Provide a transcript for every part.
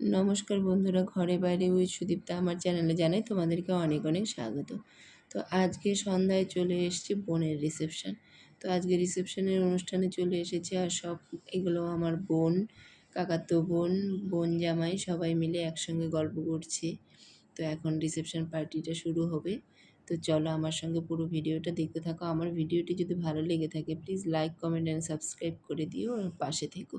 নমস্কার বন্ধুরা, ঘরে বাইরে উইথ সুদীপ্তা আমার চ্যানেলে জানাই তোমাদেরকে অনেক অনেক স্বাগত। তো আজকে সন্ধ্যায় চলে এসেছি বোনের রিসেপশন। তো আজকে রিসেপশনের অনুষ্ঠানে চলে এসেছি আর সব এগুলো আমার বোন, কাকাতো বোন বোন জামাই সবাই মিলে একসঙ্গে গল্প করছি। তো এখন রিসেপশন পার্টিটা শুরু হবে। তো চলো আমার সঙ্গে পুরো ভিডিওটা দেখতে থাকো। আমার ভিডিওটি যদি ভালো লেগে থাকে please like comment and subscribe করে দিও পাশে থেকো।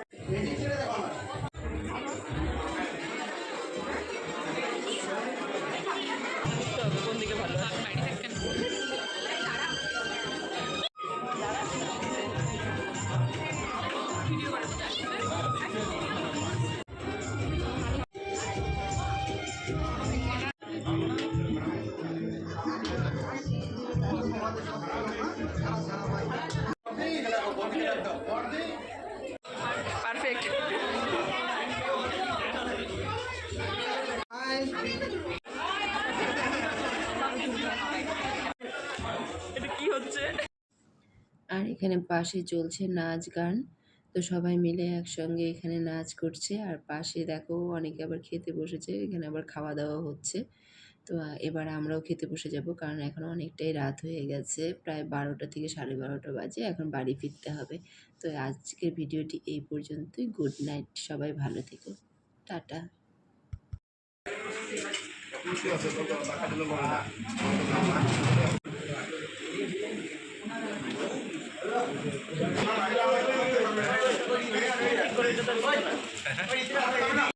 আর এখানে পাশে চলছে নাচ গান। তো সবাই মিলে একসঙ্গে এখানে নাচ করছে। আর পাশে দেখো অনেকে আবার খেতে বসেছে, এখানে আবার খাওয়া দাওয়া হচ্ছে। তো এবার আমরাও খেতে বসে যাব। কারণ এখন অনেকটাই রাত হয়ে গেছে। প্রায় বারোটা থেকে সাড়ে বারোটা বাজে। এখন বাড়ি ফিরতে হবে। তো, আজকের ভিডিওটি এই পর্যন্তই। Good night. সবাই ভালো থেকো। টাটা।